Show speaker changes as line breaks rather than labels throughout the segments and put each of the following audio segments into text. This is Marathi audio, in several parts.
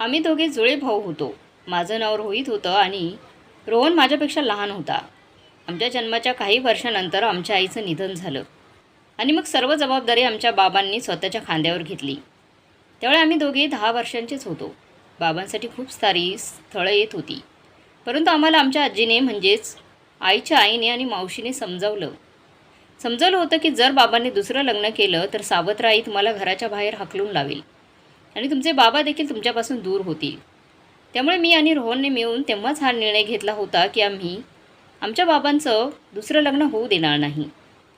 आम्ही दोघे जुळे भाऊ होतो. माझं नाव रोहित होतं आणि रोहन माझ्यापेक्षा लहान होता. आमच्या जन्माच्या काही वर्षानंतर आमच्या आईचं निधन झालं. आणि मग सर्व जबाबदारी आमच्या बाबांनी स्वतःच्या खांद्यावर घेतली. त्यावेळी आम्ही दोघे दहा वर्षांचेच होतो. बाबांसाठी खूप सारी स्थळं येत होती. परंतु आम्हाला आमच्या आजीने म्हणजेच आईच्या आईने आणि मावशीने समजावलं. समजवलं होतं की जर बाबांनी दुसरं लग्न केलं तर सावत्र आई तुम्हाला घराच्या बाहेर हाकलून लावेल. आणि तुमचे बाबा देखील तुमच्यापासून दूर होतील. त्यामुळे मी आणि रोहनने मिळून तेव्हाच हा निर्णय घेतला होता की आम्ही आमच्या बाबांचं दुसरं लग्न होऊ देणार नाही.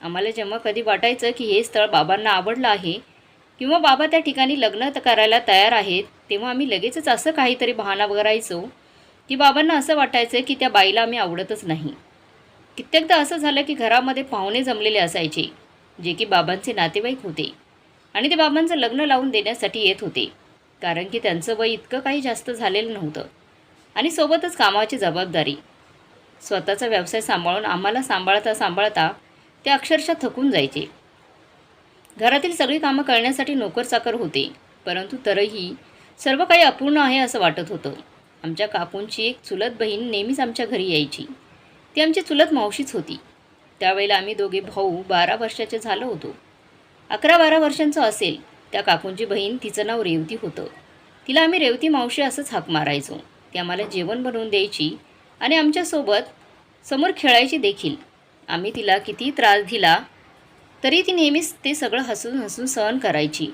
आम्हाला जेव्हा कधी वाटायचं की हे स्थळ बाबांना आवडलं आहे किंवा बाबा त्या ठिकाणी लग्न करायला तयार आहेत तेव्हा आम्ही लगेचच असं काहीतरी बहाणा करायचो की बाबांना असं वाटायचं की त्या बाईला आम्ही आवडतच नाही. कित्येकदा असं झालं की घरामध्ये पाहुणे जमलेले असायचे जे की बाबांचे नातेवाईक होते. आणि ते बाबांचं लग्न लावून देण्यासाठी येत होते. कारण की त्यांचं वय इतकं काही जास्त झालेलं नव्हतं. आणि सोबतच कामाची जबाबदारी. स्वतःचा व्यवसाय सांभाळून आम्हाला सांभाळता सांभाळता ते अक्षरशः थकून जायचे. घरातील सगळी कामं करण्यासाठी नोकरचाकर होते. परंतु तरीही सर्व काही अपूर्ण आहे असं वाटत होतं. आमच्या काकूंची एक चुलत बहीण नेहमीच आमच्या घरी यायची. ती आमची चुलत मावशीच होती. त्यावेळेला आम्ही दोघे भाऊ बारा वर्षाचे झालो होतो. अकरा बारा वर्षांचं असेल. त्या काकूंची बहीण तिचं नाव रेवती होतं. तिला आम्ही रेवती मावशी असंच हाक मारायचो. ती आम्हाला जेवण बनवून द्यायची आणि आमच्यासोबत समोर खेळायची देखील. आम्ही तिला किती त्रास दिला तरी ती नेहमीच ते सगळं हसून हसून सहन करायची.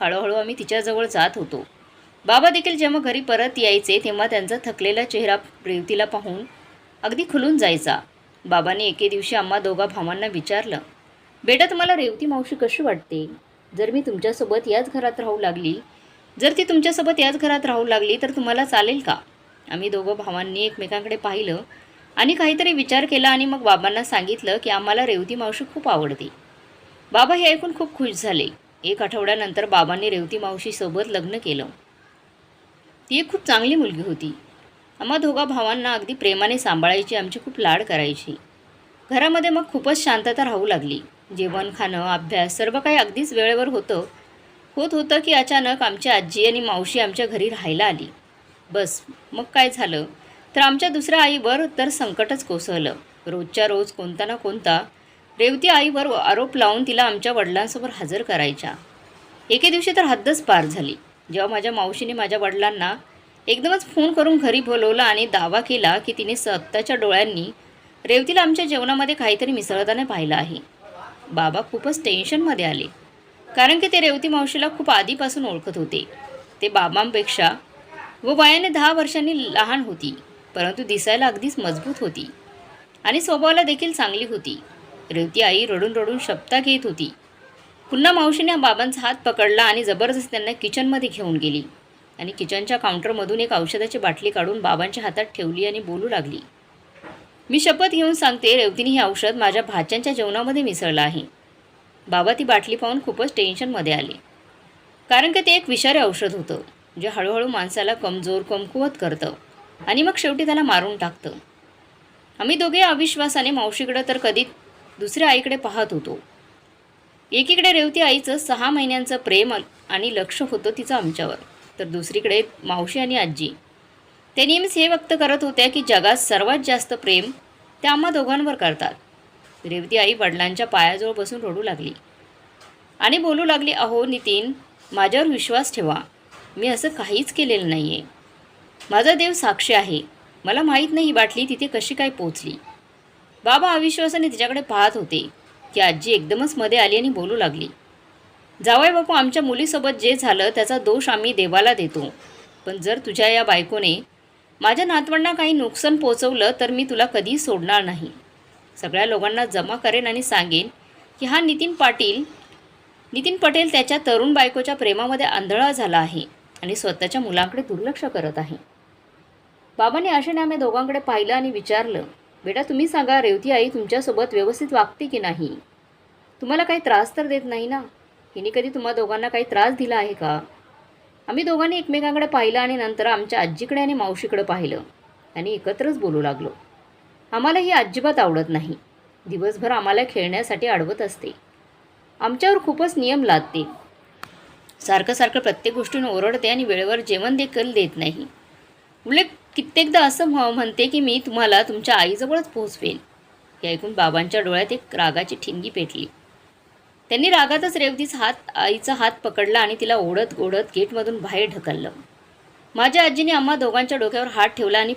हळूहळू आम्ही तिच्याजवळ जात होतो. बाबा देखील जेव्हा घरी परत यायचे तेव्हा त्यांचा थकलेला चेहरा रेवतीला पाहून अगदी खुलून जायचा. बाबांनी एके दिवशी आम्हा दोघा भावांना विचारलं बेटा तुम्हाला रेवती मावशी कशी वाटते? जर मी तुमच्यासोबत याच घरात राहू लागली जर ती तुमच्यासोबत याच घरात राहू लागली तर तुम्हाला चालेल का? आम्ही दोघं भावांनी एकमेकांकडे पाहिलं आणि काहीतरी विचार केला आणि मग बाबांना सांगितलं की आम्हाला रेवती मावशी खूप आवडते. बाबा हे ऐकून खूप खुश झाले. एक आठवड्यानंतर बाबांनी रेवती मावशीसोबत लग्न केलं. ती एक खूप चांगली मुलगी होती. आम्हा दोघा भावांना अगदी प्रेमाने सांभाळायची आमची खूप लाड करायची. घरामध्ये मग खूपच शांतता राहू लागली. जेवण खाणं अभ्यास सर्व काही अगदीच वेळेवर होतं. होत होतं की अचानक आमची आजी आणि मावशी आमच्या घरी राहायला आली. बस मग काय झालं? तर आमच्या दुसऱ्या आईवर तर संकटच कोसळलं. रोजच्या रोज कोणता ना कोणता रेवती आईवर आरोप लावून तिला आमच्या वडिलांसमोर हजर करायच्या. एके दिवशी तर हद्दच पार झाली. जेव्हा माझ्या मावशीने माझ्या वडिलांना एकदमच फोन करून घरी बोलवला आणि दावा केला की तिने सत्ताच्या डोळ्यांनी रेवतीला आमच्या जेवणामध्ये काहीतरी मिसळताना पाहिलं आहे. बाबा खूपच टेन्शनमध्ये आले. कारण की ते रेवती मावशीला खूप आधीपासून ओळखत होते. ते बाबांपेक्षा व वयाने दहा वर्षांनी लहान होती परंतु दिसायला अगदीच मजबूत होती. आणि स्वभावाला देखील चांगली होती. रेवती आई रडून रडून शब्दा घेत होती. पुन्हा मावशीने बाबांचा हात पकडला आणि जबरदस्त त्यांना किचनमध्ये घेऊन गेली. आणि किचनच्या काउंटरमधून एक औषधाची बाटली काढून बाबांच्या हातात ठेवली आणि बोलू लागली. मी शपथ घेऊन सांगते रेवतीने हे औषध माझ्या भाच्यांच्या जेवणामध्ये मिसळलं आहे. बाबा ती बाटली पाहून खूपच टेन्शनमध्ये आली. कारण की ते एक विषारी औषध होतं जे हळूहळू माणसाला कमजोर कमकुवत करतं आणि मग शेवटी त्याला मारून टाकतं. आम्ही दोघे अविश्वासाने मावशीकडं तर कधी दुसऱ्या आईकडे पाहत होतो. एकीकडे रेवती आईचं सहा महिन्यांचं प्रेम आणि लक्ष होतं तिचं आमच्यावर. तर दुसरीकडे मावशी आणि आजी. ते नेहमीच हे व्यक्त करत होत्या की जगात सर्वात जास्त प्रेम त्या आम्हा दोघांवर करतात. रेवती आई वडिलांच्या पायाजवळ बसून रडू लागली. आणि बोलू लागली अहो नितीन माझ्यावर विश्वास ठेवा. मी असं काहीच केलेलं नाही आहे माझा देव साक्षी आहे. मला माहीत नाही बाटली तिथे कशी काय पोचली बाबा अविश्वासाने तिच्याकडे पाहत होते. की आजी एकदमच मध्ये आली आणि बोलू लागली जावय बापू आमच्या मुलीसोबत जे झालं त्याचा दोष आम्ही देवाला देतो. पण जर तुझ्या या बायकोने माझ्या नातवांना काही नुकसान पोचवलं तर मी तुला कधीही सोडणार नाही. सगळ्या लोकांना जमा करेन आणि सांगेन की हा नितीन पाटील नितीन पटेल त्याच्या तरुण बायकोच्या प्रेमामध्ये आंधळा झाला आहे आणि स्वतःच्या मुलांकडे दुर्लक्ष करत आहे. बाबांनी आशेने आम्ही दोघांकडे पाहिलं आणि विचारलं बेटा तुम्ही सांगा रेवती आई तुमच्यासोबत व्यवस्थित वागते की नाही? तुम्हाला काही त्रास तर देत नाही ना? हिने कधी तुम्हा दोघांना काही त्रास दिला आहे का? आम्ही दोघांनी एकमेकांकडे पाहिलं आणि नंतर आमच्या आजीकडे आणि मावशीकडे पाहिलं. आणि एकत्रच बोलू लागलो. आम्हाला ही अजिबात आवडत नाही. दिवसभर आम्हाला खेळण्यासाठी अडवत असते. आमच्यावर खूपच नियम लादते. सारखं सारखं प्रत्येक गोष्टीनं ओरडते आणि वेळेवर जेवण देखील देत नाही. उलट कित्येकदा असं म्हणते की मी तुम्हाला तुमच्या आईजवळच पोहोचवेन. हे ऐकून बाबांच्या डोळ्यात एक रागाची ठिणगी पेटली. त्यांनी रागातच रेवतीच हात आईचा हात पकडला आणि तिला ओढत ओढत गेटमधून बाहेर ढकललं. माझ्या आजीने आम्हा दोघांच्या डोक्यावर हात ठेवला आणि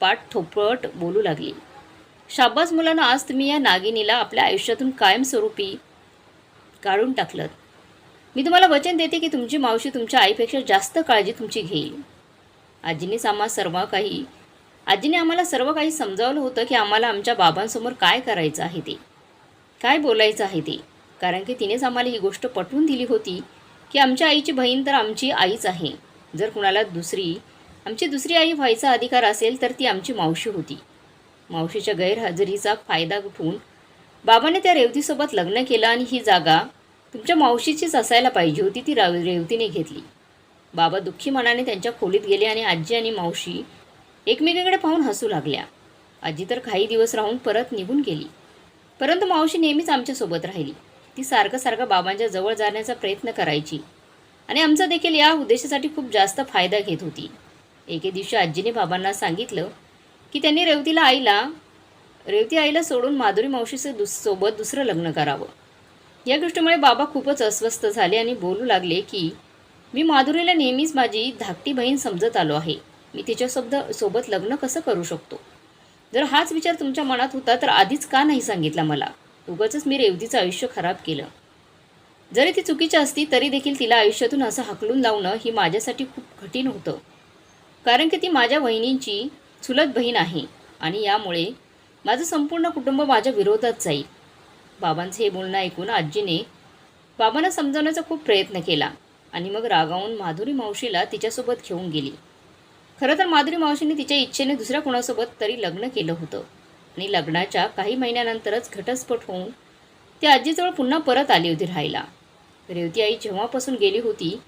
पाठ थोपट बोलू लागली. शाब्बास मुलांना आज तुम्ही या नागिनीला आपल्या आयुष्यातून कायमस्वरूपी काढून टाकलं मी तुम्हाला वचन देते की तुमची मावशी तुमच्या आईपेक्षा जास्त काळजी तुमची घेईल. आजीनेच आम्हा सर्व काही आजीने आम्हाला सर्व काही समजावलं होतं की आम्हाला आमच्या बाबांसमोर काय करायचं आहे ते. काय बोलायचं आहे ते? कारण की तिनेच आम्हाला ही गोष्ट पटवून दिली होती की आमच्या आईची बहीण तर आमची आईच आहे. जर कुणाला दुसरी आमची दुसरी आई व्हायचा अधिकार असेल तर ती आमची मावशी होती. मावशीच्या गैरहजेरीचा फायदा उठवून बाबाने त्या रेवतीसोबत लग्न केलं आणि ही जागा तुमच्या मावशीचीच असायला पाहिजे होती ती राव रेवतीने घेतली. बाबा दुःखी मनाने त्यांच्या खोलीत गेले आणि आजी आणि मावशी एकमेकांकडे पाहून हसू लागल्या. आजी तर काही दिवस राहून परत निघून गेली. परंतु मावशी नेहमीच आमच्यासोबत राहिली. ती सारखं सारखं बाबांच्या जवळ जाण्याचा प्रयत्न करायची. आणि आमचा देखील या उद्देशासाठी खूप जास्त फायदा घेत होती. एके दिवशी आजीने बाबांना सांगितलं की त्यांनी रेवतीला आईला रेवती आईला सोडून माधुरी मावशीचं दुस सोबत दुसरं लग्न करावं. या गोष्टीमुळे बाबा खूपच अस्वस्थ झाले आणि बोलू लागले की मी माधुरीला नेहमीच माझी धाकटी बहीण समजत आलो आहे. मी तिच्यासोबत सोबत लग्न कसं करू शकतो? जर हाच विचार तुमच्या मनात होता तर आधीच का नाही सांगितला मला? उगाचच मी रेवतीचं आयुष्य खराब केलं. जरी ती चुकीची असती तरी देखील तिला आयुष्यातून असं हाकलून लावणं ही माझ्यासाठी खूप कठीण होतं. कारण की ती माझ्या बहिणींची चुलत बहीण आहे आणि यामुळे माझं संपूर्ण कुटुंब माझ्या विरोधात जाईल. बाबांचे हे बोलणं ऐकून आजीने बाबांना समजावण्याचा खूप प्रयत्न केला आणि मग रागावून माधुरी मावशीला तिच्यासोबत घेऊन गेली. खरं तर माधुरी मावशीने तिच्या इच्छेने दुसऱ्या कोणासोबत तरी लग्न केलं होतं. आणि लग्नाच्या काही महिन्यानंतरच घटस्फोट होऊन ती आजीजवळ पुन्हा परत आली होती राहायला. रेवती आई जेव्हापासून गेली होती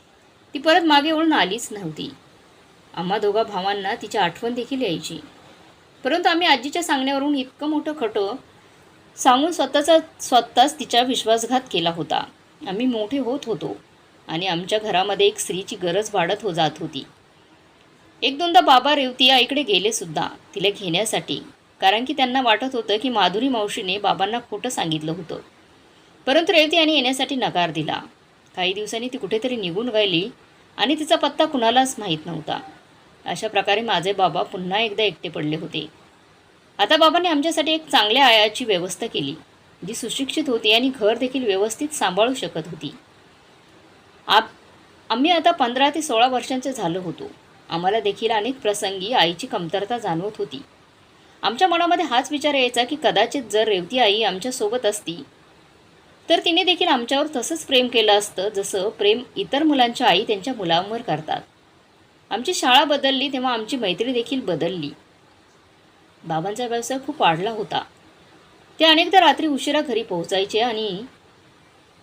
ती परत मागे वळून आलीच नव्हती. आम्हा दोघा भावांना तिची आठवण देखील यायची. परंतु आम्ही आजीच्या सांगण्यावरून इतकं मोठं खटं सांगून स्वतःचा स्वतःच तिचा विश्वासघात केला होता. आम्ही मोठे होत होतो आणि आमच्या घरामध्ये एक स्त्रीची गरज वाढत हो जात होती. एक दोनदा बाबा रेवती आईकडे गेले सुद्धा तिला घेण्यासाठी. कारण की त्यांना वाटत होतं की माधुरी मावशीने बाबांना खोटं सांगितलं होतं. परंतु रेवती यांनी येण्यासाठी नकार दिला. काही दिवसांनी ती कुठेतरी निघून गेली आणि तिचा पत्ता कुणालाच माहीत नव्हता. अशा प्रकारे माझे बाबा पुन्हा एकदा एकटे पडले होते. आता बाबांनी आमच्यासाठी एक चांगल्या आयाची व्यवस्था केली जी सुशिक्षित होती आणि घर देखील व्यवस्थित सांभाळू शकत होती. आप आम्ही आता पंधरा ते सोळा वर्षांचे झालो होतो. आम्हाला देखील अनेक प्रसंगी आईची कमतरता जाणवत होती. आमच्या मनामध्ये हाच विचार यायचा की कदाचित जर रेवती आई आमच्यासोबत असती तर तिने देखील आमच्यावर तसंच प्रेम केलं असतं जसं प्रेम इतर मुलांच्या आई त्यांच्या मुलांवर करतात. आमची शाळा बदलली तेव्हा आमची मैत्री देखील बदलली. बाबांचा व्यवसाय खूप वाढला होता. ते अनेकदा रात्री उशिरा घरी पोहोचायचे आणि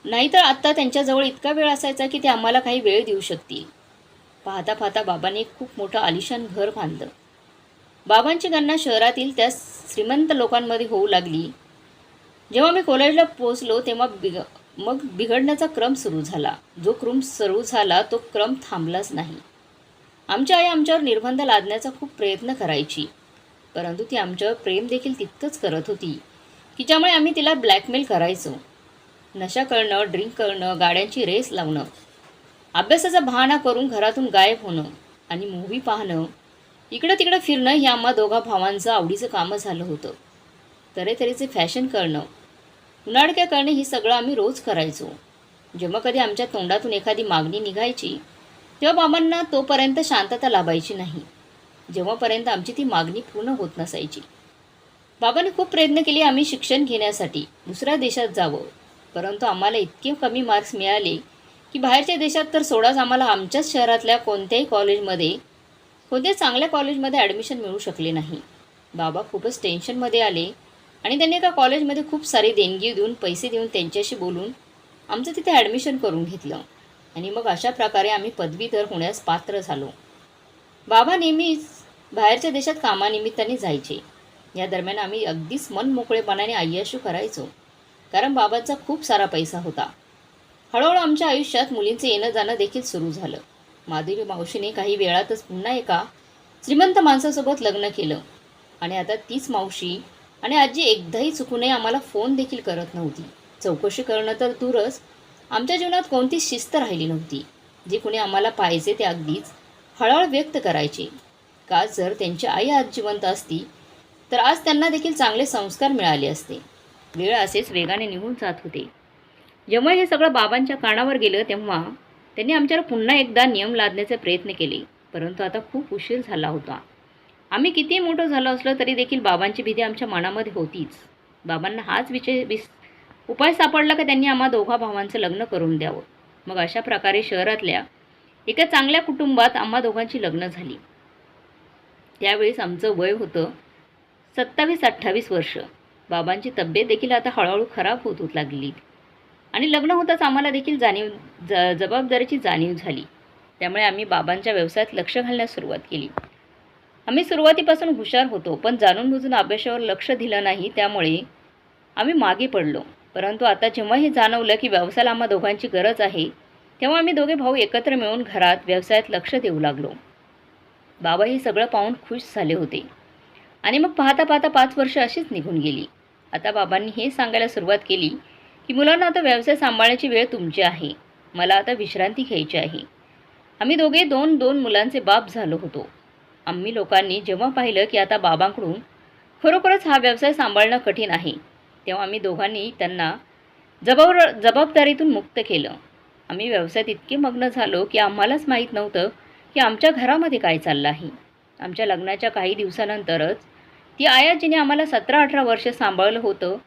नाहीतर आत्ता त्यांच्याजवळ इतका वेळ असायचा की ते आम्हाला काही वेळ देऊ शकतील. पाहता पाहता बाबांनी खूप मोठं आलिशान घर बांधलं. बाबांची गणना शहरातील त्या श्रीमंत लोकांमध्ये होऊ लागली. जेव्हा मी कॉलेजला पोचलो तेव्हा बिग मग बिघडण्याचा क्रम सुरू झाला. जो क्रम सुरू झाला तो क्रम थांबलाच नाही. आमच्या आई आमच्यावर निर्बंध लादण्याचा खूप प्रयत्न करायची. परंतु ती आमच्यावर प्रेम देखील तितकंच करत होती की ज्यामुळे आम्ही तिला ब्लॅकमेल करायचो. नशा करणं ड्रिंक करणं गाड्यांची रेस लावणं अभ्यासाचा बहाणा करून घरातून गायब होणं आणि मूव्ही पाहणं इकडं तिकडं फिरणं हे आम्हा दोघा भावांचं आवडीचं कामं झालं होतं. तऱ्हेतऱ्हेचे फॅशन करणं उन्हाळक्या करणे हे सगळं आम्ही रोज करायचो. जेव्हा कधी आमच्या तोंडातून एखादी मागणी निघायची तेव्हा बाबांना तोपर्यंत शांतता लाभायची नाही. जेव्हापर्यंत आमची ती मागणी पूर्ण होत नसायची. बाबांनी खूप प्रयत्न केले आम्ही शिक्षण घेण्यासाठी. दुसऱ्या देशात जावं. परंतु आम्हाला इतके कमी मार्क्स मिळाले की बाहेरच्या देशात तर सोडाच आम्हाला आमच्याच शहरातल्या कोणत्याही कॉलेजमध्ये कोणत्याही चांगल्या कॉलेजमध्ये ॲडमिशन मिळू शकले नाही? बाबा खूपच टेन्शनमध्ये आले. आणि त्यांनी एका कॉलेजमध्ये खूप सारी देणगी देऊन पैसे देऊन त्यांच्याशी बोलून आमचं तिथे ॲडमिशन करून घेतलं. आणि मग अशा प्रकारे आम्ही पदवीधर होण्यास पात्र झालो. बाबा नेहमीच बाहेरच्या देशात कामानिमित्ताने जायचे. या दरम्यान आम्ही अगदीच मन मोकळेपणाने अय्याशू करायचो. कारण बाबांचा खूप सारा पैसा होता. हळूहळू आमच्या आयुष्यात मुलींचे येणं जाणं देखील सुरू झालं. माधुरी मावशीने काही वेळातच पुन्हा एका श्रीमंत माणसासोबत लग्न केलं. आणि आता तीच मावशी आणि आजी एकदाही चुकूनही आम्हाला फोन देखील करत नव्हती. चौकशी करणं तर दूरच. आमच्या जीवनात कोणतीच शिस्त राहिली नव्हती. जे कुणी आम्हाला पाहिजे ते अगदीच हळहळ व्यक्त करायचे. का जर त्यांची आई आज जिवंत असती तर आज त्यांना देखील चांगले संस्कार मिळाले असते. वेळ असेच वेगाने निघून जात होते. जेव्हा हे सगळं बाबांच्या कानावर गेलं तेव्हा त्यांनी आमच्यावर पुन्हा एकदा नियम लादण्याचे प्रयत्न केले. परंतु आता खूप उशीर झाला होता. आम्ही कितीही मोठं झालो असलो तरी देखील बाबांची भीती आमच्या मनामध्ये होतीच. बाबांना हाच विषय विस उपाय सापडला का त्यांनी आम्हा दोघा भावांचं लग्न करून द्यावं. मग अशा प्रकारे शहरातल्या एका चांगल्या कुटुंबात आम्हा दोघांची लग्न झाली. त्यावेळेस आमचं वय होतं सत्तावीस अठ्ठावीस वर्ष. बाबांची तब्येत देखील आता हळूहळू खराब होत होत लागली. आणि लग्न होताच आम्हाला देखील जाणीव ज जबाबदारीची जाणीव झाली. त्यामुळे आम्ही बाबांच्या व्यवसायात लक्ष घालण्यास सुरुवात केली. आम्ही सुरुवातीपासून हुशार होतो पण जाणून बुजून अभ्यासावर लक्ष दिलं नाही त्यामुळे आम्ही मागे पडलो. परंतु आता जेव्हा हे जाणवलं की व्यवसायाला आम्हा दोघांची गरज आहे तेव्हा आम्ही दोघे भाऊ एकत्र मिळून घरात व्यवसायात लक्ष देऊ लागलो. बाबा हे सगळं पाहून खुश झाले होते. आणि मग पाहता पाहता पाच वर्ष अशीच निघून गेली. आता बाबांनी हे सांगायला सुरुवात केली की मुलांना आता व्यवसाय सांभाळण्याची वेळ तुमची आहे. मला आता विश्रांती घ्यायची आहे. आम्ही दोघे दोन दोन मुलांचे बाप झालो होतो. आम्ही लोकांनी जेव्हा पाहिलं की आता बाबांकडून खरोखरच हा व्यवसाय सांभाळणं कठीण आहे तेव्हा आम्ही दोघांनी त्यांना जबाब जबाबदारीतून मुक्त केलं. आम्ही व्यवसायात इतके मग्न झालो की आम्हालाच माहीत नव्हतं की आमच्या घरामध्ये काय चाललं आहे. आमच्या लग्नाच्या काही दिवसानंतरच ती आया जिने आम्हाला सतरा अठरा वर्ष सांभाळलं होतं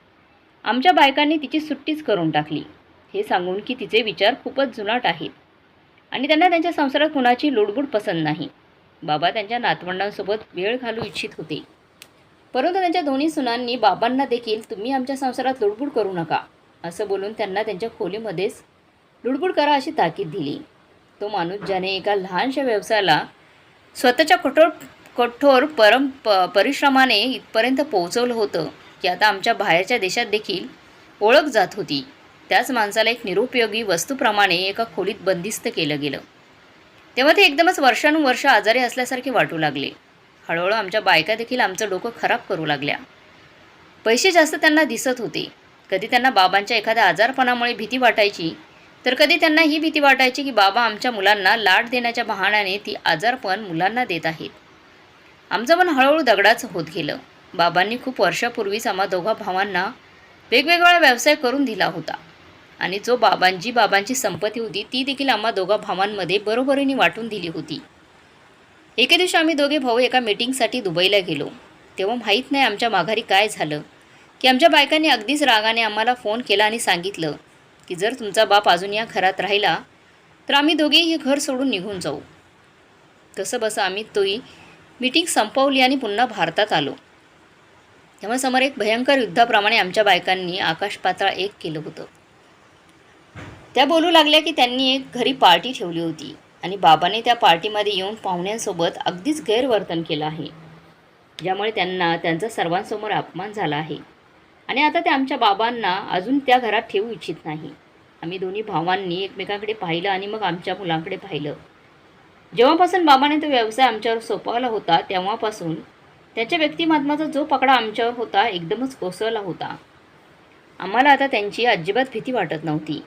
आमच्या बायकांनी तिची सुट्टीच करून टाकली. हे सांगून की तिचे विचार खूपच जुनाट आहेत. आणि त्यांना त्यांच्या संसारात कुणाची लुडबुड पसंत नाही. बाबा त्यांच्या नातवंडांसोबत वेळ घालू इच्छित होते. परंतु त्यांच्या दोन्ही सुनांनी बाबांना देखील तुम्ही आमच्या संसारात लुडबुड करू नका असं बोलून त्यांना त्यांच्या खोलीमध्येच लुडबुड करा अशी ताकीद दिली. तो माणूस ज्याने एका लहानशा व्यवसायाला स्वतःच्या कठोर कठोर परम प परिश्रमाने इथपर्यंत पोहोचवलं होतं की आता आमच्या बाहेरच्या देशात देखील ओळख जात होती. त्याच माणसाला एक निरुपयोगी वस्तूप्रमाणे एका खोलीत बंदिस्त केलं गेलं. तेव्हा ते एकदमच वर्षानुवर्ष आजारी असल्यासारखे वाटू लागले. हळूहळू आमच्या बायका देखील आमचं डोकं खराब करू लागल्या. पैसे जास्त त्यांना दिसत होते. कधी त्यांना बाबांच्या एखाद्या आजारपणामुळे भीती वाटायची तर कधी त्यांना ही भीती वाटायची की बाबा आमच्या मुलांना लाड देण्याच्या बहाण्याने ती आजारपण मुलांना देत आहेत. आमचं मन हळूहळू दगडाचं होत गेलं. बाबांनी खूप वर्षापूर्वीच आम्हा दोघा भावांना वेगवेगळा व्यवसाय करून दिला होता. आणि जो बाबांजी बाबांची संपत्ती होती ती देखील आम्हा दोघा भावांमध्ये बरोबरीने वाटून दिली होती. एके दिवशी आम्ही दोघे भाऊ एका मीटिंगसाठी दुबईला गेलो. तेव्हा माहीत नाही आमच्या माघारी काय झालं. की आमच्या बायकांनी अगदीच रागाने आम्हाला फोन केला आणि सांगितलं की जर तुमचा बाप अजून या घरात राहिला तर आम्ही दोघेही हे घर सोडून निघून जाऊ. कसं बसं आम्ही तोही मीटिंग संपवली आणि पुन्हा भारतात आलो. त्यामुळे समोर एक भयंकर युद्धाप्रमाणे आमच्या बायकांनी आकाश पाताळ एक केलं होतं. त्या बोलू लागल्या की त्यांनी एक घरी पार्टी ठेवली होती आणि बाबाने त्या पार्टीमध्ये येऊन पाहुण्यांसोबत अगदीच गैरवर्तन केलं आहे. ज्यामुळे त्यांना त्यांचा सर्वांसमोर अपमान झाला आहे. आणि आता ते आमच्या बाबांना अजून त्या घरात ठेवू इच्छित नाही. आम्ही दोन्ही भावांनी एकमेकांकडे पाहिलं आणि मग आमच्या मुलांकडे पाहिलं. जेव्हापासून बाबाने तो व्यवसाय आमच्यावर सोपवला होता तेव्हापासून त्याच्या व्यक्तिमत्वाचा जो पकडा आमच्यावर होता एकदमच कोसळला होता. आम्हाला आता त्यांची अजिबात भीती वाटत नव्हती.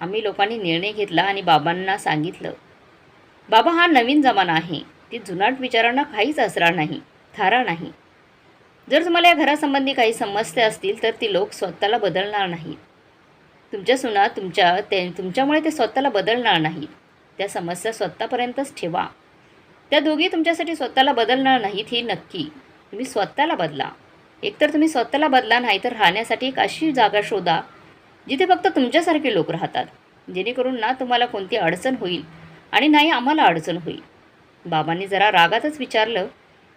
आम्ही लोकांनी निर्णय घेतला आणि बाबांना सांगितलं बाबा हा नवीन जमाना आहे. ती जुनाट विचारांना काहीच असणार नाही थारा नाही. जर तुम्हाला या घरासंबंधी काही समस्या असतील तर ती लोक स्वतःला बदलणार नाहीत. तुमच्या सुना तुमच्या ते तुमच्यामुळे ते स्वतःला बदलणार नाहीत. त्या समस्या स्वतःपर्यंतच ठेवा. त्या दोघी तुमच्यासाठी स्वतःला बदलणार नाहीत ही नक्की. तुम्ही स्वतःला बदला. एकतर तुम्ही स्वतःला बदला नाही तर राहण्यासाठी एक अशी जागा शोधा जिथे फक्त तुमच्यासारखे लोक राहतात. जेणेकरून ना तुम्हाला कोणती अडचण होईल आणि नाही आम्हाला अडचण होईल. बाबांनी जरा रागातच विचारलं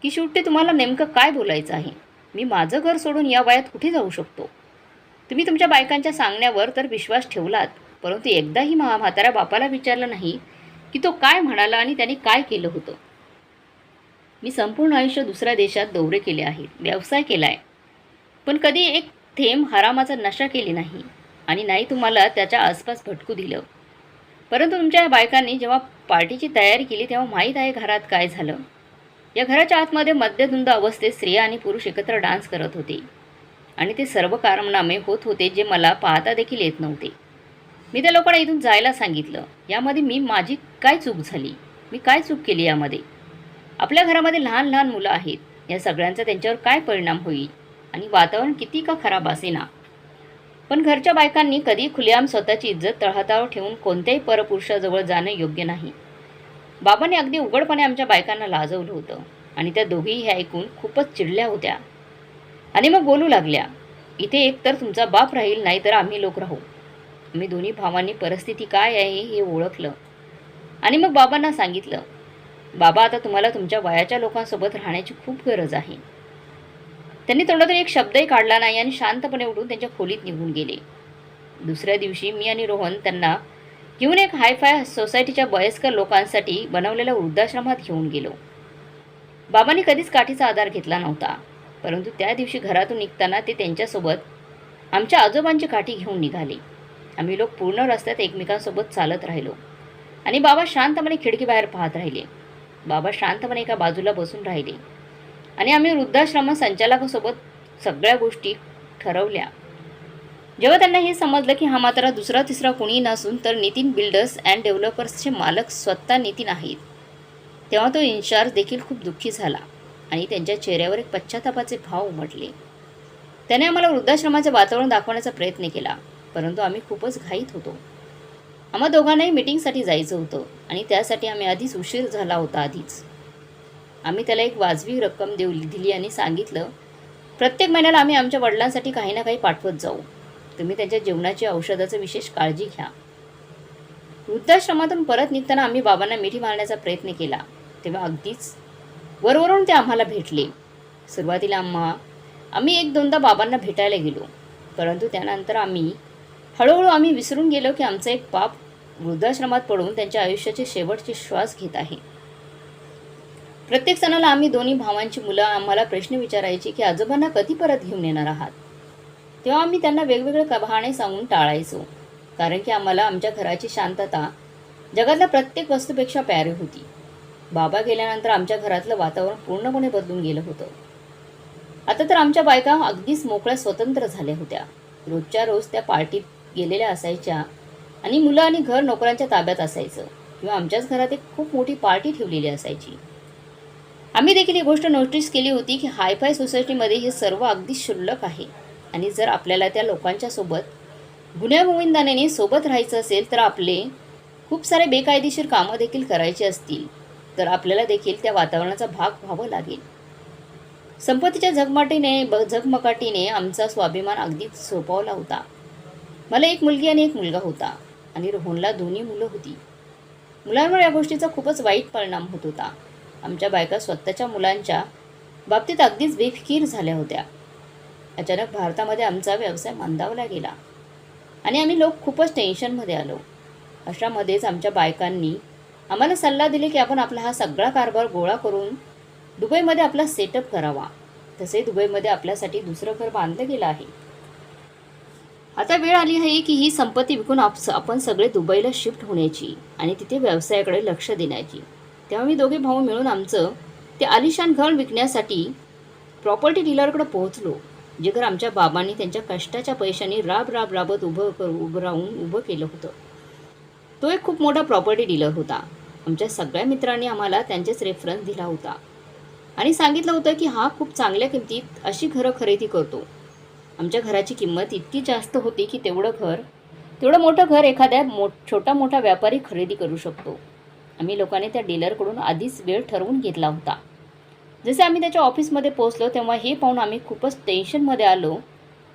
की शेवटी तुम्हाला नेमकं काय बोलायचं आहे? मी माझं घर सोडून या वयात कुठे जाऊ शकतो? तुम्ही तुमच्या बायकांच्या सांगण्यावर तर विश्वास ठेवलात परंतु एकदाही महा म्हाताऱ्या बापाला विचारलं नाही की तो काय म्हणाला आणि त्याने काय केलं होतं? मी संपूर्ण आयुष्य दुसऱ्या देशात दौरे केले आहेत व्यवसाय केला आहे पण कधी एक थेंब हरामाचा नशा केली नाही आणि नाही तुम्हाला त्याच्या आसपास भटकू दिलं. परंतु तुमच्या या बायकांनी जेव्हा पार्टीची तयारी केली तेव्हा माहीत आहे घरात काय झालं. या घराच्या आतमध्ये मध्यधुंद अवस्थेत स्त्रिया आणि पुरुष एकत्र डान्स करत होते. आणि ते सर्व कारमनामे होत होते जे मला पाहता देखील येत नव्हते. मी त्या लोकांना इथून जायला सांगितलं. यामध्ये मी माझी काय चूक झाली? मी काय चूक केली यामध्ये? आपल्या घरामध्ये लहान लहान मुलं आहेत. या सगळ्यांचा त्यांच्यावर काय परिणाम होईल? आणि वातावरण किती का खराब असेना? पण घरच्या बायकांनी कधी खुलेआम स्वतःची इज्जत तळहातावर ठेवून कोणत्याही परपुरुषाजवळ जाणं योग्य नाही. बाबांनी अगदी उघडपणे आमच्या बायकांना लाजवलं होतं. आणि त्या दोघीही हे ऐकून खूपच चिडल्या होत्या. आणि मग बोलू लागल्या इथे एक तर तुमचा बाप राहील नाही तर आम्ही लोक राहू. आम्ही दोन्ही भावांनी परिस्थिती काय आहे हे ओळखलं. आणि मग बाबांना सांगितलं बाबा आता तुम्हाला तुमच्या वयाच्या लोकांसोबत राहण्याची खूप गरज आहे. त्यांनी तोंडातून एक शब्दही काढला नाही आणि शांतपणे उठून त्यांच्या खोलीत निघून गेले. दुसऱ्या दिवशी मी आणि रोहन त्यांना घेऊन एक हायफाय सोसायटीच्या वयस्कर लोकांसाठी बनवलेल्या वृद्धाश्रमात घेऊन गेलो. बाबांनी कधीच काठीचा आधार घेतला नव्हता परंतु त्या दिवशी घरातून निघताना ते त्यांच्यासोबत आमच्या आजोबांची काठी घेऊन निघाले. आम्ही लोक पूर्ण रस्त्यात एकमेकांसोबत चालत राहिलो. आणि बाबा शांतपणे खिडकीबाहेर पाहत राहिले. बाबा शांतपणे एका बाजूला बसून राहिले. आणि आम्ही वृद्धाश्रम संचालकासोबत सगळ्या गोष्टी ठरवल्या. जेव्हा त्यांना हे समजलं की हा मात्र दुसरा तिसरा कुणी नसून तर नितीन बिल्डर्स अँड डेव्हलपर्सचे मालक स्वतः नितीन आहेत. तेव्हा तो इन्चार्ज देखील खूप दुःखी झाला आणि त्यांच्या चेहऱ्यावर एक पश्चातापाचे भाव उमटले. त्याने आम्हाला वृद्धाश्रमाचे वातावरण दाखवण्याचा प्रयत्न केला. परंतु आम्ही खूपच घाईत होतो. आम्हा दोघांनाही मिटिंगसाठी जायचं होतं आणि त्यासाठी आम्ही आधीच उशीर झाला होता आधीच. आम्ही त्याला एक वाजवी रक्कम देऊ दिली आणि सांगितलं प्रत्येक महिन्याला आम्ही आमच्या वडिलांसाठी काही ना काही पाठवत जाऊ. तुम्ही त्यांच्या जेवणाची औषधाचं विशेष काळजी घ्या. वृद्धाश्रमातून परत निघताना आम्ही बाबांना मिठी मारण्याचा प्रयत्न केला. तेव्हा अगदीच वरवरून ते आम्हाला भेटले. सुरुवातीला आम्हा आम्ही एक दोनदा बाबांना भेटायला गेलो. परंतु त्यानंतर आम्ही हळूहळू आम्ही विसरून गेलो की आमचा एक बाप वृद्धाश्रमात पडून त्यांच्या आयुष्याचे शेवटचे श्वास घेत आहे. प्रत्येक सणाला आम्ही दोन्ही भावांची मुलं आम्हाला प्रश्न विचारायची की आजोबांना कधी परत घेऊन येणार आहात? तेव्हा आम्ही त्यांना वेगवेगळे कभाणे सांगून टाळायचो. कारण की आम्हाला आमच्या घराची शांतता जगातल्या प्रत्येक वस्तूपेक्षा प्यारी होती. बाबा गेल्यानंतर आमच्या घरातलं वातावरण पूर्णपणे बदलून गेलं होतं. आता तर आमच्या बायका अगदीच मोकळ्या स्वतंत्र झाल्या होत्या. रोजच्या रोज त्या पार्टीत गेलेल्या असायच्या आणि मुलं आणि घर नोकरांच्या ताब्यात असायचं. किंवा आमच्याच घरात एक खूप मोठी पार्टी ठेवलेली असायची. आम्ही देखील ही गोष्ट नोटीस केली होती की हायफाय सोसायटीमध्ये हे सर्व अगदी क्षुल्लक आहे. आणि जर आपल्याला त्या लोकांच्या सोबत गुन्ह्यागोविंदाने सोबत राहायचं असेल तर आपले खूप सारे बेकायदेशीर कामं देखील करायची असतील. तर आपल्याला देखील त्या वातावरणाचा भाग व्हावं लागेल. संपत्तीच्या झगमाटीने ब आमचा स्वाभिमान अगदीच सोपावला होता. मला एक मुलगी आणि एक मुलगा होता आणि रोहनला दोन्ही मुलं होती. मुलांवर या गोष्टीचा खूपच वाईट परिणाम होत होता. आमच्या बायका स्वतःच्या मुलांच्या बाबतीत अगदीच बेफिकीर झाल्या होत्या. अचानक भारतामध्ये आमचा व्यवसाय मंदावला गेला आणि आम्ही लोक खूपच टेन्शनमध्ये आलो. अशामध्येच आमच्या बायकांनी आम्हाला सल्ला दिले की आपण आपला हा सगळा कारभार गोळा करून दुबईमध्ये आपला सेटअप करावा. तसे दुबईमध्ये आपल्यासाठी दुसरं घर बांधलं गेलं आहे. आता वेळ आली आहे की ही संपत्ती विकून आप आपण सगळे दुबईला शिफ्ट होण्याची आणि तिथे व्यवसायाकडे लक्ष देण्याची. तेव्हा मी दोघे भाऊ मिळून आमचं ते आलिशान घर विकण्यासाठी प्रॉपर्टी डीलरकडे पोहोचलो. जे घर आमच्या बाबांनी त्यांच्या कष्टाच्या पैशांनी राब राब राबत उभं करू उभं राहून उभं केलं होतं. तो एक खूप मोठा प्रॉपर्टी डीलर होता. आमच्या सगळ्या मित्रांनी आम्हाला त्यांचेच रेफरन्स दिला होता. आणि सांगितलं होतं की हा खूप चांगल्या किमतीत अशी घरं खरेदी करतो. आमच्या घराची किंमत इतकी जास्त होती की तेवढं घर तेवढं मोठं घर एखाद्या मो छोटा मोठा व्यापारी खरेदी करू शकतो. आम्ही लोकांनी त्या डीलरकडून आधीच वेळ ठरवून घेतला होता. जसे आम्ही त्याच्या ऑफिसमध्ये पोहोचलो तेव्हा हे पाहून आम्ही खूपच टेन्शनमध्ये आलो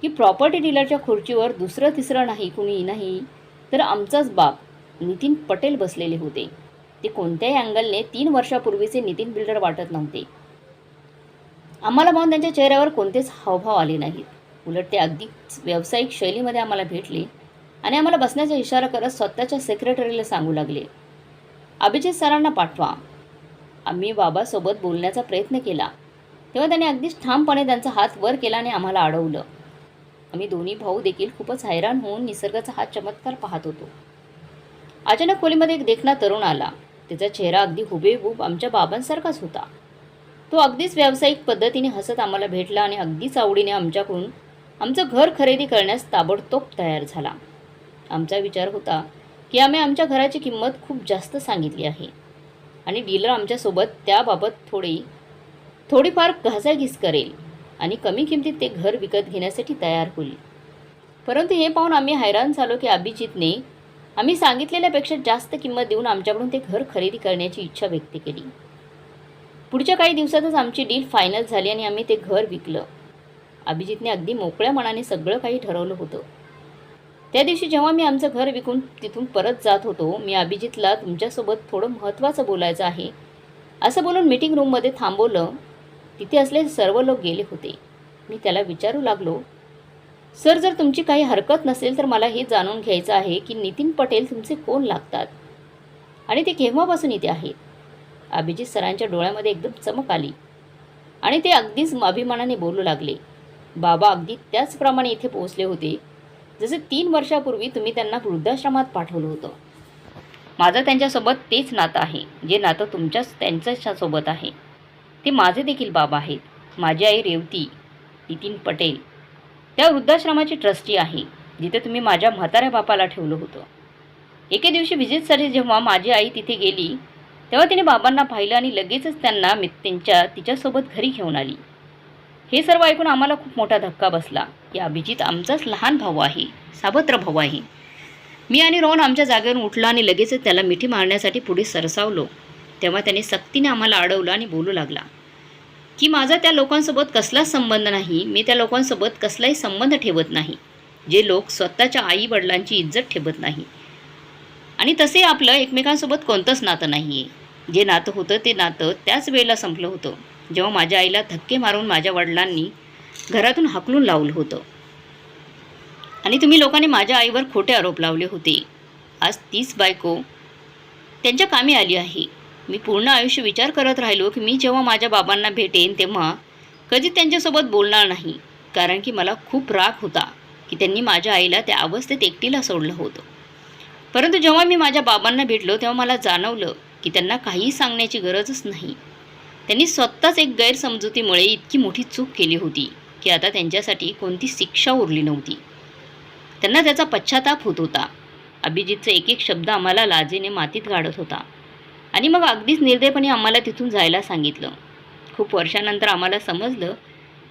की प्रॉपर्टी डीलरच्या खुर्चीवर दुसरं तिसरं नाही कुणी नाही तर आमचाच बाप नितीन पटेल बसलेले होते. ते कोणत्याही अँगलने तीन वर्षापूर्वीचे नितीन बिल्डर वाटत नव्हते. आम्हाला पाहून त्यांच्या चेहऱ्यावर कोणतेच हावभाव आले नाहीत. उलट ते अगदीच व्यावसायिक शैलीमध्ये आम्हाला भेटले आणि आम्हाला बसण्याचा इशारा करत स्वतःच्या सेक्रेटरीला सांगू लागले अभिजित सरांना पाठवा. आम्ही बाबासोबत बोलण्याचा प्रयत्न केला. तेव्हा त्याने अगदीच ठामपणे त्यांचा हात वर केला आणि आम्हाला अडवलं. आम्ही दोन्ही भाऊ देखील खूपच हैराण होऊन निसर्गाचा हा चमत्कार पाहत होतो. अचानक खोलीमध्ये एक देखणा तरुण आला. त्याचा चेहरा अगदी हुबेहूब आमच्या बाबांसारखाच होता. तो अगदीच व्यावसायिक पद्धतीने हसत आम्हाला भेटला आणि अगदीच आवडीने आमच्याकडून आमचं घर खरेदी करण्यास ताबडतोब तयार झाला. आमचा विचार होता की आम्ही आमच्या घराची किंमत खूप जास्त सांगितली आहे. आणि डीलर आमच्यासोबत त्याबाबत थोडी थोडीफार घासाघीस करेल आणि कमी किमतीत ते घर विकत घेण्यासाठी तयार होईल. परंतु हे पाहून आम्ही हैराण झालो की अभिजितने आम्ही सांगितलेल्यापेक्षा जास्त किंमत देऊन आमच्याकडून ते घर खरेदी करण्याची इच्छा व्यक्त केली. पुढच्या काही दिवसातच आमची डील फायनल झाली आणि आम्ही ते घर विकलं. अभिजितने अगदी मोकळ्या मनाने सगळं काही ठरवलं होतं. त्या दिवशी जेव्हा मी आमचं घर विकून तिथून परत जात होतो मी अभिजितला तुमच्यासोबत थोडं महत्त्वाचं बोलायचं आहे असं बोलून मीटिंग रूममध्ये थांबवलं. तिथे असलेले सर्व लोक गेले होते. मी त्याला विचारू लागलो सर जर तुमची काही हरकत नसेल तर मला हे जाणून घ्यायचं आहे की नितीन पटेल तुमचे कोण लागतात? आणि ते केव्हापासून इथे आहेत? अभिजित सरांच्या डोळ्यामध्ये एकदम चमक आली आणि ते अगदीच अभिमानाने बोलू लागले. बाबा अगदी त्याचप्रमाणे इथे पोहोचले होते. जसे तीन वर्षापूर्वी तुम्ही त्यांना वृद्धाश्रमात पाठवलं होतं. माझं त्यांच्यासोबत तेच नातं आहे. जे नातं तुमच्याच त्यांच्यासोबत आहे. ते माझे देखील बाबा आहेत. माझी आई रेवती नितीन पटेल. त्या वृद्धाश्रमाची ट्रस्टी आहे. जिथे तुम्ही माझ्या म्हाताऱ्या बापाला ठेवलं होतं. एके दिवशी व्हिजिटसाठी जेव्हा माझी आई तिथे गेली तेव्हा तिने बाबांना पाहिलं आणि लगेचच त्यांना मी त्यांच्या तिच्यासोबत घरी घेऊन आली. हे सर्व ऐकून आम्हाला खूप मोठा धक्का बसला. की अभिजित आमचाच लहान भाऊ आहे सावत्र भाऊ आहे. मी आणि रोहन आमच्या जागेवरून उठला आणि लगेचच त्याला मिठी मारण्यासाठी पुढे सरसावलो. तेव्हा त्याने सक्तीने आम्हाला अडवलं आणि बोलू लागला की माझा त्या लोकांसोबत कसलाच संबंध नाही मी त्या लोकांसोबत कसलाही संबंध ठेवत नाही. जे लोक स्वतःच्या आई वडिलांची इज्जत ठेवत नाही. आणि तसे आपलं एकमेकांसोबत कोणतंच नातं नाही आहे जे नातं होतं ते नातं त्याच वेळेला संपलं होतं. जेव्हा माझ्या आईला धक्के मारून माझ्या वडिलांनी घरातून हाकलून लावलं होतं. आणि तुम्ही लोकांनी माझ्या आईवर खोटे आरोप लावले होते. आज तीच बायको त्यांच्या कामी आली आहे. मी पूर्ण आयुष्य विचार करत राहिलो की मी जेव्हा माझ्या बाबांना भेटेन तेव्हा कधी त्यांच्यासोबत बोलणार नाही. कारण की मला खूप राग होता की त्यांनी माझ्या आईला त्या अवस्थेत एकटीला सोडलं होतं. परंतु जेव्हा मी माझ्या बाबांना भेटलो तेव्हा मला जाणवलं की त्यांना काहीही सांगण्याची गरजच नाही. त्यांनी स्वतःच एक गैरसमजुतीमुळे इतकी मोठी चूक केली होती की आता त्यांच्यासाठी कोणती शिक्षा उरली नव्हती. त्यांना त्याचा पश्चाताप होत होता. अभिजितचा एक एक शब्द आम्हाला लाजेने मातीत गाडत होता. आणि मग अगदीच निर्दयपणे आम्हाला तिथून जायला सांगितलं. खूप वर्षानंतर आम्हाला समजलं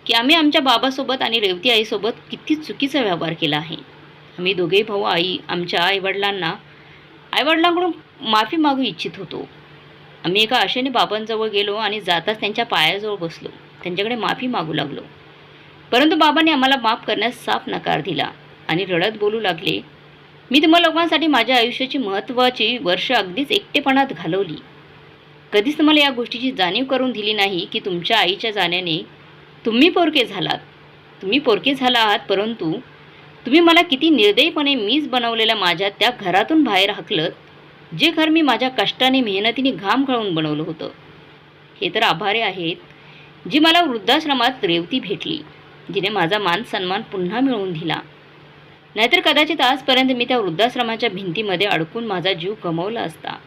की आम्ही आमच्या बाबासोबत आणि रेवती आईसोबत किती चुकीचा व्यवहार केला आहे. आम्ही दोघेही भाऊ आई आमच्या आईवडिलांना आईवडिलांकडून माफी मागू इच्छित होतो. आम्ही एका आशेने बाबांजवळ गेलो आणि जाताच त्यांच्या पायाजवळ बसलो. त्यांच्याकडे माफी मागू लागलो. परंतु बाबांनी आम्हाला माफ करण्यास साफ नकार दिला आणि रडत बोलू लागले मी तुम्हा लोकांसाठी माझ्या आयुष्याची महत्त्वाची वर्ष अगदीच एकटेपणात घालवली. कधीच तुम्हाला या गोष्टीची जाणीव करून दिली नाही की तुमच्या आईच्या जाण्याने तुम्ही पोरके झालात. तुम्ही पोरके झाला आहात परंतु तुम्ही मला किती निर्दयीपणे मीच बनवलेल्या माझ्या त्या घरातून बाहेर हकलत जे घर मी माझ्या कष्टाने मेहनतीने घाम गळून बनवलं होतं. हे तर आभारे आहेत जी मला वृद्धाश्रमात रेवती भेटली जिने माझा मान सन्मान पुन्हा मिळवून दिला. नाहीतर कदाचित आजपर्यंत मी त्या वृद्धाश्रमाच्या भिंतीमध्ये अडकून माझा जीव गमावला असता.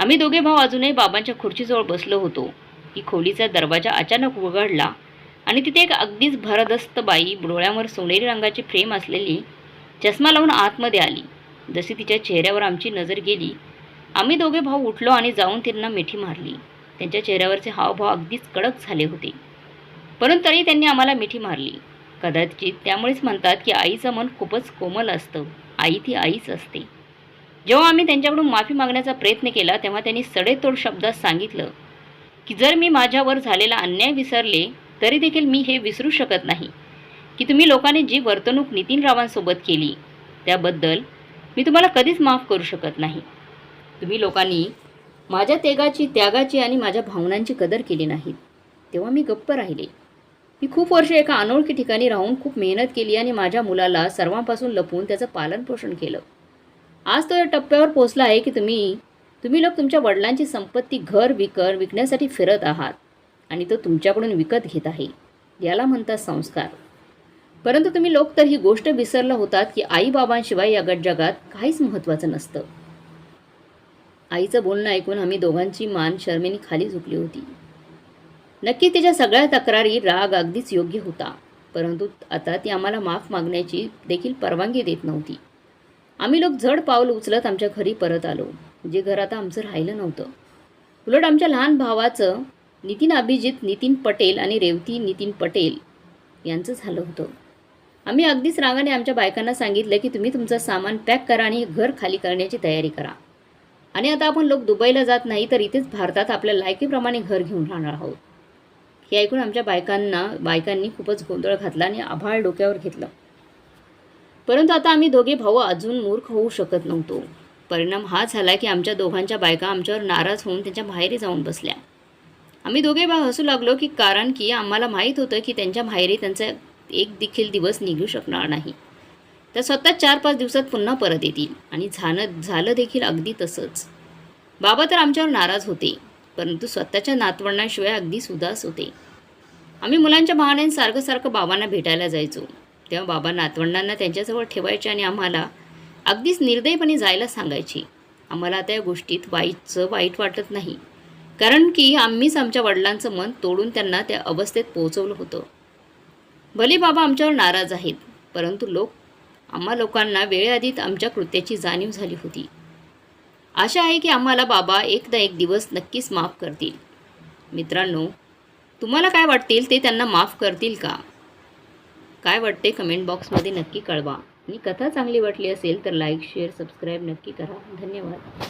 आम्ही दोघे भाऊ अजूनही बाबांच्या खुर्चीजवळ बसलो होतो. की खोलीचा दरवाजा अचानक उघडला आणि तिथे एक अगदीच भरदस्त बाई डोळ्यावर सोनेरी रंगाची फ्रेम असलेली चष्मा लावून आतमध्ये आली. जशी तिच्या चेहऱ्यावर आमची नजर गेली आम्ही दोघे भाऊ उठलो आणि जाऊन त्यांना मिठी मारली. त्यांच्या चेहऱ्यावरचे हावभाव अगदीच कडक झाले होते. परंतु तरी त्यांनी आम्हाला मिठी मारली. कदाचित त्यामुळेच म्हणतात की आईचं मन खूपच कोमल असतं. आई ती आईच असते. जेव्हा आम्ही त्यांच्याकडून माफी मागण्याचा प्रयत्न केला तेव्हा त्यांनी सडेतोड शब्दात सांगितलं की जर मी माझ्यावर झालेला अन्याय विसरले तरी देखील मी हे विसरू शकत नाही. की तुम्ही लोकांनी जी वर्तणूक नितीन रावांसोबत केली त्याबद्दल मी तुम्हाला कधीच माफ करू शकत नाही. तुम्ही लोकांनी माझ्या तेगाची त्यागाची आणि माझ्या भावनांची कदर केली नाहीत. तेव्हा मी गप्प राहिले. मी खूप वर्ष एका अनोळखी ठिकाणी राहून खूप मेहनत केली आणि माझ्या मुलाला सर्वांपासून लपवून त्याचं पालनपोषण केलं. आज तो या टप्प्यावर पोचला आहे की तुम्ही तुम्ही लोक तुमच्या वडिलांची संपत्ती घर विकर विकण्यासाठी फिरत आहात आणि तो तुमच्याकडून विकत घेत आहे. याला म्हणतात संस्कार. परंतु तुम्ही लोक तर ही गोष्ट विसरला होतात की आई बाबांशिवाय या गट जगात काहीच महत्त्वाचं नसतं. आईचं बोलणं ऐकून आम्ही दोघांची मान शर्मेने खाली झुकली होती. नक्की तिच्या सगळ्या तक्रारी राग अगदीच योग्य होता परंतु आता ती आम्हाला माफ मागण्याची देखील परवानगी देत नव्हती. आम्ही लोक जड पाऊल उचलत आमच्या घरी परत आलो जे घर आता आमचं राहिलं नव्हतं. उलट आमच्या लहान भावाचं नितीन अभिजित नितीन पटेल आणि रेवती नितीन पटेल यांचं झालं होतं. आम्ही अगदीच रागाने आमच्या बायकांना सांगितलं की तुम्ही तुमचं सामान पॅक करा आणि घर खाली करण्याची तयारी करा. आणि आता आपण लोक दुबईला जात नाही तर इथेच भारतात आपल्या लायकीप्रमाणे घर घेऊन राहणार आहोत. हे ऐकून आमच्या बायकांना बायकांनी खूपच गोंधळ घातला आणि आभाळ डोक्यावर घेतलं. परंतु आता आम्ही दोघे भाऊ अजून मूर्ख होऊ शकत नव्हतो. परिणाम हा झाला की आमच्या दोघांच्या बायका आमच्यावर नाराज होऊन त्यांच्या माहेरी जाऊन बसल्या. आम्ही दोघे भाऊ हसू लागलो की कारण की आम्हाला माहीत होतं की त्यांच्या माहेरी त्यांचं एक देखील दिवस निघू शकणार नाही. त्या स्वतः चार पाच दिवसात पुन्हा परत येतील आणि झालं झालं देखील अगदी तसंच. बाबा तर आमच्यावर नाराज होते परंतु स्वतःच्या नातवंडांशिवाय अगदी सुदास होते. आम्ही मुलांच्या बहाण्याने सारखं सारखं बाबांना भेटायला जायचो. तेव्हा बाबा नातवंडांना त्यांच्याजवळ ठेवायचे आणि आम्हाला अगदीच निर्दयपणे जायला सांगायचे. आम्हाला आता या गोष्टीत वाईटचं वाईट वाटत नाही. कारण की आम्हीच आमच्या वडिलांचं मन तोडून त्यांना त्या अवस्थेत पोहोचवलं होतं. भले बाबा आमच्यावर नाराज आहेत परंतु लोक आम्हा लोकांना वेळेआधीच आमच्या कृत्याची जाणीव झाली होती. आशा आहे की आम्हाला बाबा एकदा एक दिवस नक्कीच माफ करतील. मित्रांनो तुम्हाला काय वाटतील ते त्यांना माफ करतील का? काय वाटते कमेंट बॉक्समध्ये नक्की कळवा. आणि कथा चांगली वाटली असेल तर लाईक शेअर सबस्क्राईब नक्की करा. धन्यवाद.